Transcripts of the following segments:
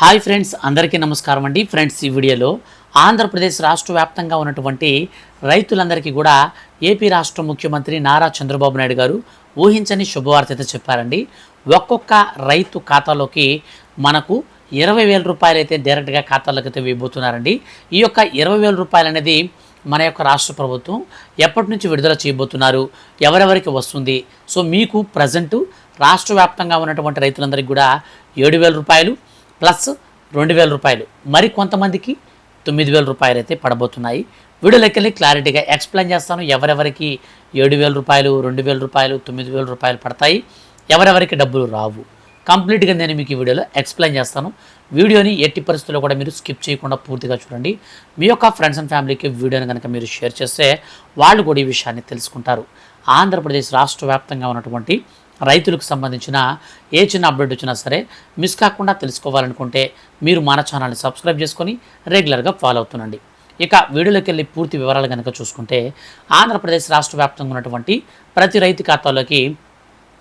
Hi friends అందరికీ నమస్కారం అండి. ఫ్రెండ్స్ ఈ వీడియోలో ఆంధ్రప్రదేశ్ రాష్ట్ర వ్యాప్తంగా ఉన్నటువంటి రైతులందరికీ కూడా ఏపీ రాష్ట్ర ముఖ్యమంత్రి నారా చంద్రబాబు నాయుడు గారు ఊహించని శుభవార్త అయితే చెప్పారండి. ఒక్కొక్క రైతు ఖాతాలోకి మనకు ఇరవై వేల రూపాయలు అయితే డైరెక్ట్గా ఖాతాలోకి అయితే వేయబోతున్నారండి ఈ యొక్క ఇరవై వేల రూపాయలు అనేది మన యొక్క రాష్ట్ర ప్రభుత్వం ఎప్పటి నుంచి విడుదల చేయబోతున్నారు ఎవరెవరికి వస్తుంది? సో మీకు ప్రజెంటు రాష్ట్ర వ్యాప్తంగా ఉన్నటువంటి రైతులందరికీ కూడా ఏడు వేల రూపాయలు ప్లస్ రెండు వేల రూపాయలు. మరి కొంతమందికి తొమ్మిది వేల రూపాయలు అయితే పడబోతున్నాయి. వీడియోలోకి క్లారిటీగా ఎక్స్ప్లెయిన్ చేస్తాను. ఎవరెవరికి ఏడు వేల రూపాయలు రెండు వేల రూపాయలు తొమ్మిది వేల రూపాయలు పడతాయి. ఎవరెవరికి డబ్బులు రావు. కంప్లీట్గా నేను మీకు ఈ వీడియోలో ఎక్స్ప్లెయిన్ చేస్తాను. వీడియోని ఎట్టి పరిస్థితుల్లో కూడా మీరు స్కిప్ చేయకుండా పూర్తిగా చూడండి. మీ యొక్క ఫ్రెండ్స్ అండ్ ఫ్యామిలీకి వీడియోని కనుక మీరు షేర్ చేస్తే వాళ్ళు కూడా ఈ విషయాన్ని తెలుసుకుంటారు. ఆంధ్రప్రదేశ్ రాష్ట్ర వ్యాప్తంగా ఉన్నటువంటి రైతులకు సంబంధించిన ఏ చిన్న అప్డేట్ వచ్చినా సరే మిస్ కాకుండా తెలుసుకోవాలనుకుంటే మీరు మన ఛానల్ని సబ్స్క్రైబ్ చేసుకొని రెగ్యులర్గా ఫాలో అవుతుండండి. ఇక వీడియోలోకి వెళ్ళి పూర్తి వివరాలు కనుక చూసుకుంటే ఆంధ్రప్రదేశ్ రాష్ట్ర వ్యాప్తంగా ఉన్నటువంటి ప్రతి రైతు ఖాతాలోకి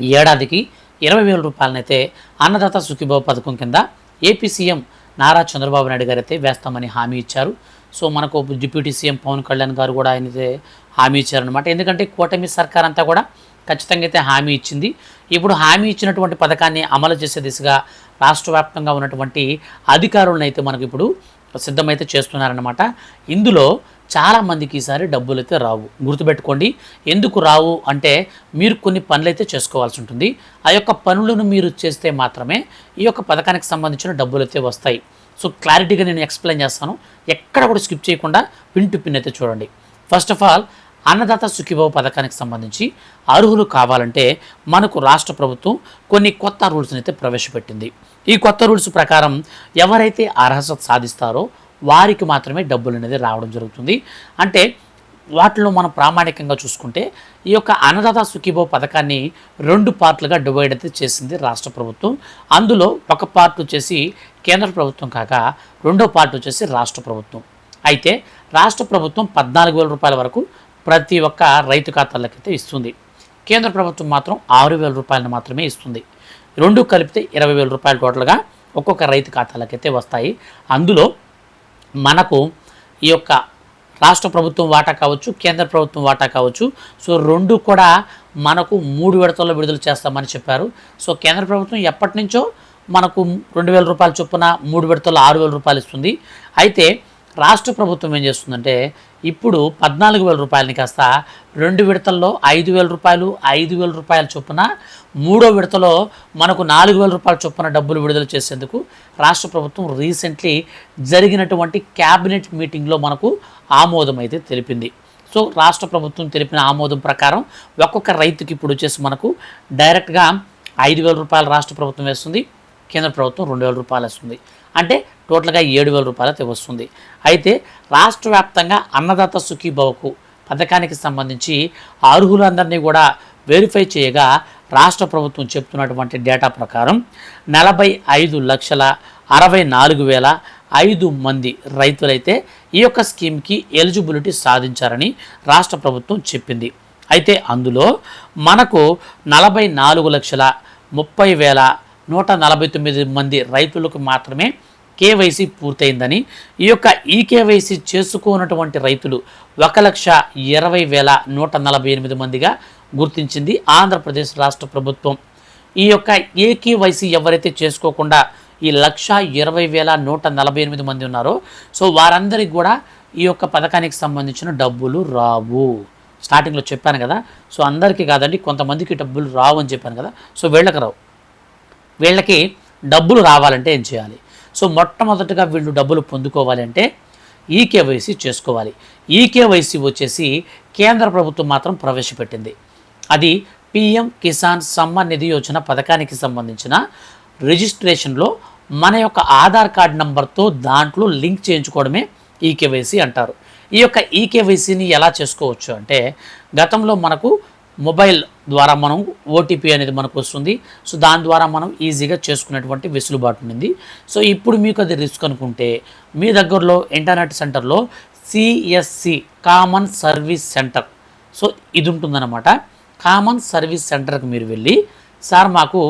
ఏడాదికి ఇరవై వేల రూపాయలనైతే అన్నదాత సుఖీభావ పథకం కింద ఏపీ సీఎం నారా చంద్రబాబు నాయుడు గారు అయితే వేస్తామని హామీ ఇచ్చారు. సో మనకు డిప్యూటీ సీఎం పవన్ కళ్యాణ్ గారు కూడా ఆయన అయితే హామీ ఇచ్చారనమాట ఎందుకంటే కూటమి సర్కార్ అంతా కూడా ఖచ్చితంగా అయితే హామీ ఇచ్చింది. ఇప్పుడు హామీ ఇచ్చినటువంటి పథకాన్ని అమలు చేసే దిశగా రాష్ట్ర వ్యాప్తంగా ఉన్నటువంటి అధికారులను అయితే మనకి ఇప్పుడు సిద్ధమైతే చేస్తున్నారనమాట ఇందులో చాలామందికి ఈసారి డబ్బులు అయితే రావు. గుర్తుపెట్టుకోండి ఎందుకు రావు అంటే మీరు కొన్ని పనులు అయితే చేసుకోవాల్సి ఉంటుంది. ఆ యొక్క పనులను మీరు చేస్తే మాత్రమే ఈ యొక్క పథకానికి సంబంధించిన డబ్బులు అయితే వస్తాయి. సో క్లారిటీగా నేను ఎక్స్ప్లెయిన్ చేస్తాను. ఎక్కడ కూడా స్కిప్ చేయకుండా పిన్ టు పిన్ అయితే చూడండి. First of all Annadata Sukhibhava పథకానికి సంబంధించి అర్హులు కావాలంటే మనకు రాష్ట్ర ప్రభుత్వం కొన్ని కొత్త రూల్స్ని అయితే ప్రవేశపెట్టింది. ఈ కొత్త రూల్స్ ప్రకారం ఎవరైతే అర్హత సాధిస్తారో వారికి మాత్రమే డబ్బులు అనేది రావడం జరుగుతుంది. అంటే వాటిలో మనం ప్రామాణికంగా చూసుకుంటే ఈ యొక్క అన్నదాత సుఖీభావ పథకాన్ని రెండు పార్ట్లుగా డివైడ్ అయితే చేసింది రాష్ట్ర ప్రభుత్వం. అందులో ఒక పార్ట్ వచ్చేసి కేంద్ర ప్రభుత్వం కాక రెండో పార్ట్ వచ్చేసి రాష్ట్ర ప్రభుత్వం. అయితే రాష్ట్ర ప్రభుత్వం పద్నాలుగు వేల రూపాయల వరకు ప్రతి ఒక్క రైతు ఖాతాలకైతే ఇస్తుంది. కేంద్ర ప్రభుత్వం మాత్రం ఆరు వేల రూపాయలను మాత్రమే ఇస్తుంది. రెండు కలిపితే ఇరవై వేల రూపాయలు టోటల్గా ఒక్కొక్క రైతు ఖాతాలకైతే వస్తాయి. అందులో మనకు ఈ యొక్క రాష్ట్ర ప్రభుత్వం వాటా కావచ్చు కేంద్ర ప్రభుత్వం వాటా కావచ్చు సో రెండు కూడా మనకు మూడు విడతల్లో విడుదల చేస్తామని చెప్పారు. సో కేంద్ర ప్రభుత్వం ఎప్పటి నుంచో మనకు రెండు వేల రూపాయల చొప్పున మూడు విడతల్లో ఆరు వేల రూపాయలు ఇస్తుంది. అయితే రాష్ట్ర ప్రభుత్వం ఏం చేస్తుందంటే ఇప్పుడు పద్నాలుగు వేల రూపాయలని కాస్త రెండు విడతల్లో ఐదు వేల రూపాయలు ఐదు వేల రూపాయల చొప్పున మూడో విడతలో మనకు నాలుగు వేల రూపాయల చొప్పున డబ్బులు విడుదల చేసేందుకు రాష్ట్ర ప్రభుత్వం రీసెంట్లీ జరిగినటువంటి క్యాబినెట్ మీటింగ్లో మనకు ఆమోదం అయితే తెలిపింది. సో రాష్ట్ర ప్రభుత్వం తెలిపిన ఆమోదం ప్రకారం ఒక్కొక్క రైతుకి ఇప్పుడు వచ్చేసి మనకు డైరెక్ట్గా ఐదు వేల రూపాయలు రాష్ట్ర ప్రభుత్వం వేస్తుంది కేంద్ర ప్రభుత్వం రెండు వేల రూపాయలు వస్తుంది. అంటే టోటల్గా ఏడు వేల రూపాయలు వస్తుంది. అయితే రాష్ట్ర వ్యాప్తంగా అన్నదాత సుఖీభవకు పథకానికి సంబంధించి అర్హులందరినీ కూడా వెరిఫై చేయగా రాష్ట్ర ప్రభుత్వం చెప్తున్నటువంటి డేటా ప్రకారం నలభై ఐదు లక్షల అరవై నాలుగు వేల ఐదు మంది రైతులైతే ఈ యొక్క స్కీమ్కి ఎలిజిబిలిటీ సాధించారని రాష్ట్ర ప్రభుత్వం చెప్పింది. అయితే అందులో మనకు నలభై నాలుగు లక్షల ముప్పై వేల నూట నలభై తొమ్మిది మంది రైతులకు మాత్రమే కేవైసీ పూర్తయిందని ఈ యొక్క ఈ కేవైసీ చేసుకోనటువంటి రైతులు ఒక లక్ష ఇరవై వేల నూట నలభై ఎనిమిది మందిగా గుర్తించింది ఆంధ్రప్రదేశ్ రాష్ట్ర ప్రభుత్వం. ఈ యొక్క ఏకేవైసీ ఎవరైతే చేసుకోకుండా ఈ లక్ష ఇరవై వేల నూట నలభై ఎనిమిది మంది ఉన్నారో సో వారందరికీ కూడా ఈ యొక్క పథకానికి సంబంధించిన డబ్బులు రావు. స్టార్టింగ్లో చెప్పాను కదా సో అందరికీ కాదండి కొంతమందికి డబ్బులు రావు అని చెప్పాను కదా సో వీళ్ళకి రావు. వీళ్ళకి డబ్బులు రావాలంటే ఏం చేయాలి? సో మొట్టమొదటిగా వీళ్ళు డబ్బులు పొందుకోవాలి అంటే ఈకేవైసీ చేసుకోవాలి. ఈకేవైసీ వచ్చేసి కేంద్ర ప్రభుత్వం మాత్రం ప్రవేశపెట్టింది. అది పిఎం కిసాన్ సమ్మాన్ నిధి యోజన పథకానికి సంబంధించిన రిజిస్ట్రేషన్లో మన యొక్క ఆధార్ కార్డ్ నంబర్తో దాంట్లో లింక్ చేయించుకోవడమే ఈకేవైసీ అంటారు. ఈ యొక్క ఈకేవైసీని ఎలా చేసుకోవచ్చు అంటే గతంలో మనకు మొబైల్ ద్వారా మనం ఓటీపీ అనేది మనకు వస్తుంది. సో దాని ద్వారా మనం ఈజీగా చేసుకునేటువంటి వెసులుబాటు ఉంది సో ఇప్పుడు మీకు అది రిస్క్ అనుకుంటే మీ దగ్గరలో ఇంటర్నెట్ సెంటర్లో CSC common service centre. So ఇది ఉంటుందన్నమాట. కామన్ సర్వీస్ సెంటర్కి మీరు వెళ్ళి సార్ మాకు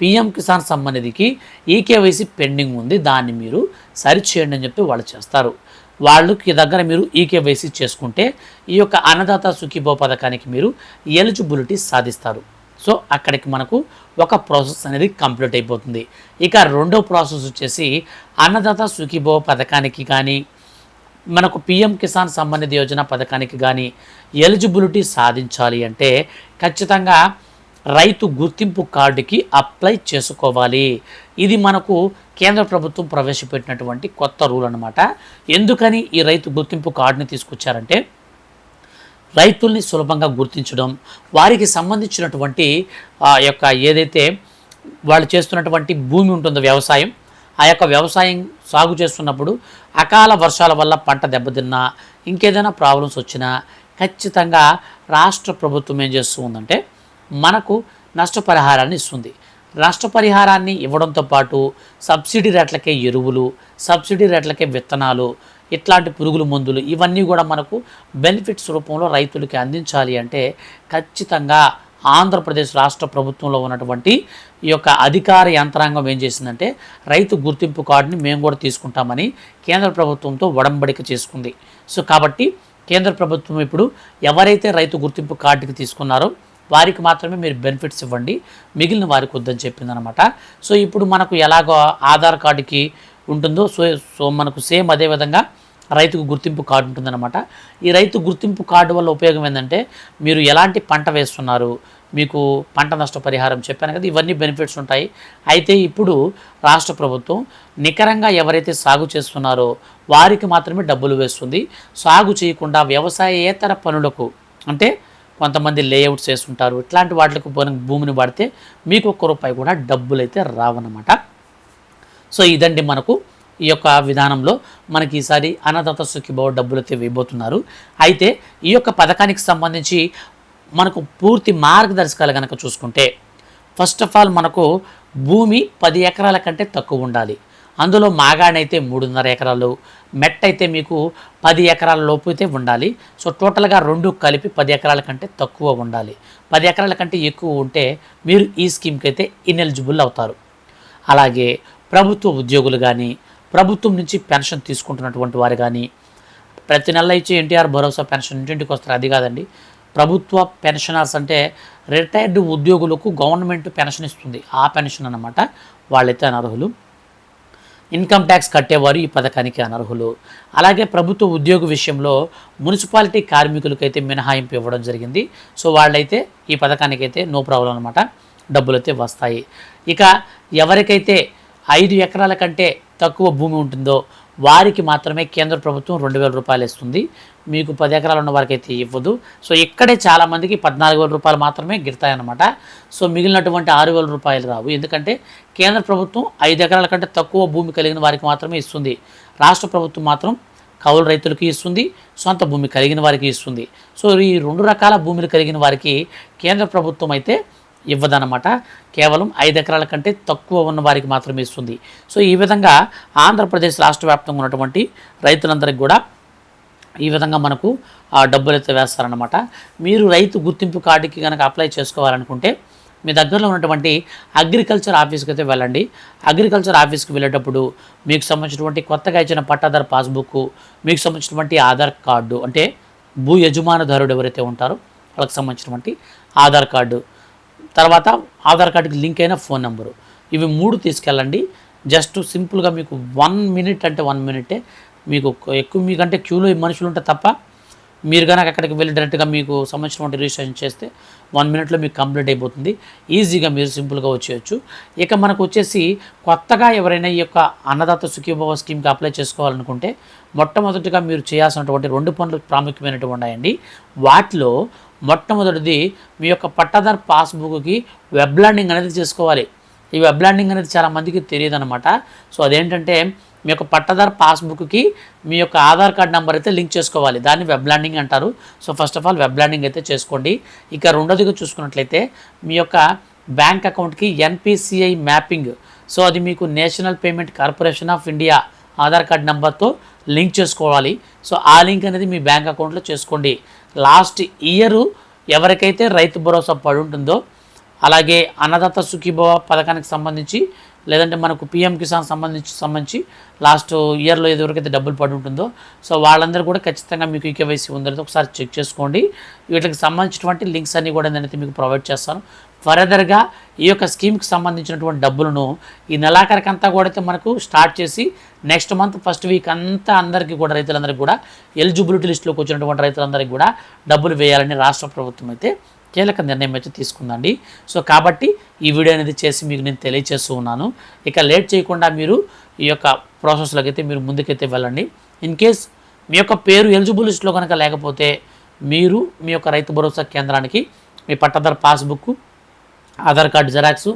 పిఎం కిసాన్ సంబంధికి నిధికి ఈకేవైసీ పెండింగ్ ఉంది. దాన్ని మీరు సరిచేయండి అని చెప్పి వాళ్ళు చేస్తారు. వాళ్ళకి దగ్గర మీరు ఈకేవైసీ చేసుకుంటే ఈ యొక్క అన్నదాత సుఖీభో పథకానికి మీరు ఎలిజిబిలిటీ సాధిస్తారు. సో అక్కడికి మనకు ఒక ప్రాసెస్ అనేది కంప్లీట్ అయిపోతుంది. ఇక రెండో ప్రాసెస్ వచ్చేసి అన్నదాత సుఖీభో పథకానికి కానీ మనకు పిఎం కిసాన్ సంబంధిత యోజన పథకానికి కానీ ఎలిజిబిలిటీ సాధించాలి అంటే ఖచ్చితంగా రైతు గుర్తింపు కార్డుకి అప్లై చేసుకోవాలి. ఇది మనకు కేంద్ర ప్రభుత్వం ప్రవేశపెట్టినటువంటి కొత్త రూల్ అనమాట ఎందుకని ఈ రైతు గుర్తింపు కార్డుని తీసుకొచ్చారంటే రైతుల్ని సులభంగా గుర్తించడం వారికి సంబంధించినటువంటి ఆ యొక్క ఏదైతే వాళ్ళు చేస్తున్నటువంటి భూమి ఉంటుందో వ్యవసాయం ఆ యొక్క వ్యవసాయం సాగు చేస్తున్నప్పుడు అకాల వర్షాల వల్ల పంట దెబ్బతిన్నా ఇంకేదైనా ప్రాబ్లమ్స్ వచ్చినా ఖచ్చితంగా రాష్ట్ర ప్రభుత్వం ఏం చేస్తూ ఉందంటే మనకు నష్టపరిహారాన్ని ఇస్తుంది. నష్టపరిహారాన్ని ఇవ్వడంతో పాటు సబ్సిడీ రేట్లకే ఎరువులు సబ్సిడీ రేట్లకే విత్తనాలు ఇట్లాంటి పురుగుల మందులు ఇవన్నీ కూడా మనకు బెనిఫిట్స్ రూపంలో రైతులకి అందించాలి అంటే ఖచ్చితంగా ఆంధ్రప్రదేశ్ రాష్ట్ర ప్రభుత్వంలో ఉన్నటువంటి ఈ యొక్క అధికార యంత్రాంగం ఏం చేసిందంటే రైతు గుర్తింపు కార్డుని మేము కూడా తీసుకుంటామని కేంద్ర ప్రభుత్వంతో ఒడంబడిక చేసుకుంది. సో కాబట్టి కేంద్ర ప్రభుత్వం ఇప్పుడు ఎవరైతే రైతు గుర్తింపు కార్డుకి తీసుకున్నారో వారికి మాత్రమే మీరు బెనిఫిట్స్ ఇవ్వండి. మిగిలిన వారికి వద్దని చెప్పిందనమాట. సో ఇప్పుడు మనకు ఎలాగో ఆధార్ కార్డుకి ఉంటుందో సో సో మనకు సేమ్ అదే విధంగా రైతుకు గుర్తింపు కార్డు ఉంటుందన్నమాట. ఈ రైతు గుర్తింపు కార్డు వల్ల ఉపయోగం ఏంటంటే మీరు ఎలాంటి పంట వేస్తున్నారు మీకు పంట నష్ట పరిహారం చెప్పాను కదా ఇవన్నీ బెనిఫిట్స్ ఉంటాయి. అయితే ఇప్పుడు రాష్ట్ర ప్రభుత్వం నికరంగా ఎవరైతే సాగు చేస్తున్నారో వారికి మాత్రమే డబ్బులు వేస్తుంది. సాగు చేయకుండా వ్యవసాయేతర పనులకు అంటే కొంతమంది లేఅవుట్స్ వేస్తుంటారు ఇట్లాంటి వాటికి భూమిని పడితే మీకు ఒక్క రూపాయి కూడా డబ్బులు అయితే రావన్నమాట సో ఇదండి మనకు ఈ యొక్క విధానంలో మనకి ఈసారి అన్నదాత సుఖీభావ డబ్బులు అయితే వేయబోతున్నారు. అయితే ఈ యొక్క పథకానికి సంబంధించి మనకు పూర్తి మార్గదర్శకాలు కనుక చూసుకుంటే ఫస్ట్ ఆఫ్ ఆల్ మనకు భూమి పది ఎకరాల కంటే తక్కువ ఉండాలి. అందులో మాగాణైతే మూడున్నర ఎకరాలు మెట్ అయితే మీకు పది ఎకరాల లోపు అయితే ఉండాలి. సో టోటల్గా రెండు కలిపి పది ఎకరాల కంటే తక్కువ ఉండాలి. పది ఎకరాల కంటే ఎక్కువ ఉంటే మీరు ఈ స్కీమ్కి అయితే ఇనెలిజిబుల్ అవుతారు. అలాగే ప్రభుత్వ ఉద్యోగులు కానీ ప్రభుత్వం నుంచి పెన్షన్ తీసుకుంటున్నటువంటి వారు కానీ ప్రతి నెల ఇచ్చే ఎన్టీఆర్ భరోసా పెన్షన్ ఇంటింటికి వస్తారు. అది కాదండి. ప్రభుత్వ పెన్షనర్స్ అంటే రిటైర్డ్ ఉద్యోగులకు గవర్నమెంట్ పెన్షన్ ఇస్తుంది. ఆ పెన్షన్ అన్నమాట. వాళ్ళైతే అనర్హులు. ఇన్కమ్ ట్యాక్స్ కట్టేవారు ఈ పథకానికి అనర్హులు. అలాగే ప్రభుత్వ ఉద్యోగ విషయంలో మున్సిపాలిటీ కార్మికులకైతే మినహాయింపు ఇవ్వడం జరిగింది. సో వాళ్ళైతే ఈ పథకానికైతే నో ప్రాబ్లం అనమాట డబ్బులు అయితే వస్తాయి. ఇక ఎవరికైతే ఐదు ఎకరాల కంటే తక్కువ భూమి ఉంటుందో వారికి మాత్రమే కేంద్ర ప్రభుత్వం రెండు వేల రూపాయలు ఇస్తుంది. మీకు పది ఎకరాలు ఉన్న వారికి అయితే ఇవ్వదు. సో ఇక్కడే చాలామందికి పద్నాలుగు వేల రూపాయలు మాత్రమే గిడతాయన్నమాట సో మిగిలినటువంటి ఆరు వేల రూపాయలు రావు. ఎందుకంటే కేంద్ర ప్రభుత్వం ఐదు ఎకరాల కంటే తక్కువ భూమి కలిగిన వారికి మాత్రమే ఇస్తుంది. రాష్ట్ర ప్రభుత్వం మాత్రం కౌలు రైతులకి ఇస్తుంది సొంత భూమి కలిగిన వారికి ఇస్తుంది. సో ఈ రెండు రకాల భూములు కలిగిన వారికి కేంద్ర ప్రభుత్వం అయితే ఇవ్వదనమాట కేవలం ఐదు ఎకరాల కంటే తక్కువ ఉన్న వారికి మాత్రమే ఇస్తుంది. సో ఈ విధంగా ఆంధ్రప్రదేశ్ రాష్ట్ర వ్యాప్తంగా ఉన్నటువంటి రైతులందరికీ కూడా ఈ విధంగా మనకు ఆ డబ్బులు అయితే వేస్తారనమాట మీరు రైతు గుర్తింపు కార్డుకి కనుక అప్లై చేసుకోవాలనుకుంటే మీ దగ్గరలో ఉన్నటువంటి అగ్రికల్చర్ ఆఫీస్కి అయితే వెళ్ళండి. అగ్రికల్చర్ ఆఫీస్కి వెళ్ళేటప్పుడు మీకు సంబంధించినటువంటి కొత్తగా ఇచ్చిన పట్టాదారు పాస్బుక్ మీకు సంబంధించినటువంటి ఆధార్ కార్డు అంటే భూ యజమానదారుడు ఎవరైతే ఉంటారో వాళ్ళకి సంబంధించినటువంటి ఆధార్ కార్డు తర్వాత ఆధార్ కార్డుకి లింక్ అయిన ఫోన్ నెంబరు. ఇవి మూడు తీసుకెళ్ళండి. జస్ట్ సింపుల్గా మీకు వన్ మినిట్ అంటే వన్ మినిటే. మీకు ఎక్కువ మీకంటే క్యూలో మనుషులు ఉంటే తప్ప మీరు కనుక అక్కడికి వెళ్ళి డైరెక్ట్గా మీకు సంబంధించినటువంటి రిజిస్ట్రేషన్ చేస్తే వన్ మినిట్లో మీకు కంప్లీట్ అయిపోతుంది. ఈజీగా మీరు సింపుల్గా వచ్చేయచ్చు. ఇక మనకు వచ్చేసి కొత్తగా ఎవరైనా ఈ యొక్క అన్నదాత సుఖీభవ స్కీమ్కి అప్లై చేసుకోవాలనుకుంటే మొట్టమొదటిగా మీరు చేయాల్సినటువంటి రెండు పనులు ప్రాముఖ్యమైనటువంటి ఉన్నాయండి. వాటిలో మొట్టమొదటిది మీ యొక్క పట్టాదార్ పాస్బుక్కి వెబ్ ల్యాండింగ్ అనేది చేసుకోవాలి. ఈ వెబ్ ల్యాండింగ్ అనేది చాలా మందికి తెలియదు అనమాట సో అదేంటంటే మీ యొక్క పట్టాదారు పాస్బుక్కి మీ యొక్క ఆధార్ కార్డ్ నెంబర్ అయితే లింక్ చేసుకోవాలి. దాన్ని వెబ్ ల్యాండింగ్ అంటారు. So first of all web landing అయితే చేసుకోండి. ఇక రెండోదిగా చూసుకున్నట్లయితే మీ యొక్క బ్యాంక్ అకౌంట్కి ఎన్పిసిఐ మ్యాపింగ్. సో అది మీకు national payment corporation of India Aadhaar card నెంబర్తో లింక్ చేసుకోవాలి. సో ఆ లింక్ అనేది మీ బ్యాంక్ అకౌంట్లో చేసుకోండి. లాస్ట్ ఇయరు ఎవరికైతే రైతు భరోసా పడి ఉంటుందో అలాగే అన్నదాత సుఖీభవ పథకానికి సంబంధించి లేదంటే మనకు పిఎం కిసాన్ సంబంధించి సంబంధించి లాస్ట్ ఇయర్లో ఎవరికైతే డబ్బులు పడి ఉంటుందో సో వాళ్ళందరూ కూడా ఖచ్చితంగా మీకు ఈకేవైసీ ఉందనేది ఒకసారి చెక్ చేసుకోండి. వీటికి సంబంధించినటువంటి లింక్స్ అన్నీ కూడా నేనైతే మీకు ప్రొవైడ్ చేస్తాను. ఫర్దర్గా ఈ యొక్క స్కీమ్కి సంబంధించినటువంటి డబ్బులను ఈ నెలాఖరికంతా కూడా అయితే మనకు స్టార్ట్ చేసి నెక్స్ట్ మంత్ ఫస్ట్ వీక్ అంతా అందరికీ కూడా రైతులందరికీ కూడా ఎలిజిబిలిటీ లిస్టులోకి వచ్చినటువంటి రైతులందరికీ కూడా డబ్బులు వేయాలని రాష్ట్ర ప్రభుత్వం అయితే కీలక నిర్ణయం అయితే తీసుకుందండి. సో కాబట్టి ఈ వీడియో అనేది చేసి మీకు నేను తెలియజేస్తూ ఉన్నాను. ఇక లేట్ చేయకుండా మీరు ఈ యొక్క ప్రాసెస్లోకి అయితే మీరు ముందుకైతే వెళ్ళండి. ఇన్ కేస్ మీ యొక్క పేరు ఎలిజిబుల్ లిస్ట్లో కనుక లేకపోతే మీరు మీ యొక్క రైతు భరోసా కేంద్రానికి మీ pattadar passbook Aadhaar card xerox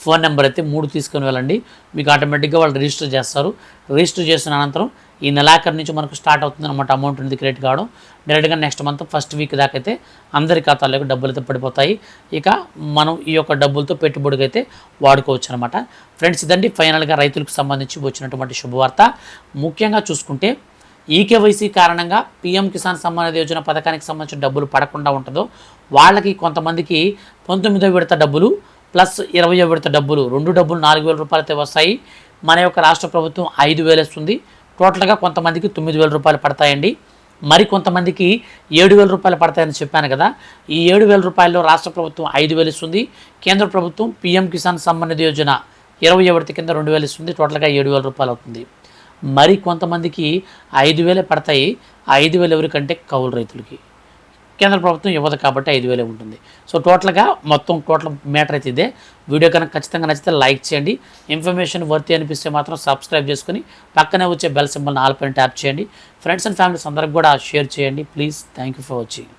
phone number అయితే మూడు తీసుకొని వెళ్ళండి. మీకు ఆటోమేటిక్గా వాళ్ళు రిజిస్టర్ చేస్తారు. రిజిస్టర్ చేసిన అనంతరం ఈ నెలాఖరు నుంచి మనకు స్టార్ట్ అవుతుంది అనమాట అమౌంట్ అనేది క్రియేట్ కావడం. డైరెక్ట్గా నెక్స్ట్ మంత్ ఫస్ట్ వీక్ దాకా అయితే అందరి ఖాతాల్లోకి డబ్బులు అయితే పడిపోతాయి. ఇక మనం ఈ యొక్క డబ్బులతో పెట్టుబడికి అయితే వాడుకోవచ్చు అనమాట ఫ్రెండ్స్ ఇదండి ఫైనల్గా రైతులకు సంబంధించి వచ్చినటువంటి శుభవార్త. ముఖ్యంగా చూసుకుంటే ఈకేవైసీ కారణంగా పీఎం కిసాన్ సమ్మాన్ యోజన పథకానికి సంబంధించిన డబ్బులు పడకుండా ఉంటుందో వాళ్ళకి కొంతమందికి పంతొమ్మిదో విడత డబ్బులు ప్లస్ ఇరవయో విడత డబ్బులు రెండు డబ్బులు నాలుగు వేల రూపాయలు అయితే వస్తాయి. మన యొక్క రాష్ట్ర ప్రభుత్వం ఐదు వేలు ఇస్తుంది. టోటల్గా కొంతమందికి తొమ్మిది వేల రూపాయలు పడతాయండి. మరి కొంతమందికి ఏడు వేల రూపాయలు పడతాయని చెప్పాను కదా ఈ ఏడు వేల రూపాయల్లో రాష్ట్ర ప్రభుత్వం ఐదు వేలు ఇస్తుంది. కేంద్ర ప్రభుత్వం పీఎం కిసాన్ సమ్మాన్ యోజన ఇరవై విడత కింద రెండు వేలు ఇస్తుంది. టోటల్గా ఏడు వేల రూపాయలు అవుతుంది. మరి కొంతమందికి ఐదు వేలే పడతాయి. ఆ ఐదు వేలు ఎవరికంటే కౌలు రైతులకి. కేంద్ర ప్రభుత్వం ఇవ్వదు కాబట్టి ఐదు వేలే ఉంటుంది. సో టోటల్గా మొత్తం టోటల్ మ్యాటర్ అయితే ఇదే. వీడియో కనుక ఖచ్చితంగా నచ్చితే లైక్ చేయండి. ఇన్ఫర్మేషన్ వర్తి అనిపిస్తే మాత్రం సబ్స్క్రైబ్ చేసుకుని పక్కనే వచ్చే బెల్ సింబల్ నాలుగు పైన ట్యాప్ చేయండి. ఫ్రెండ్స్ అండ్ ఫ్యామిలీస్ అందరికి కూడా షేర్ చేయండి. Please thank you for watching.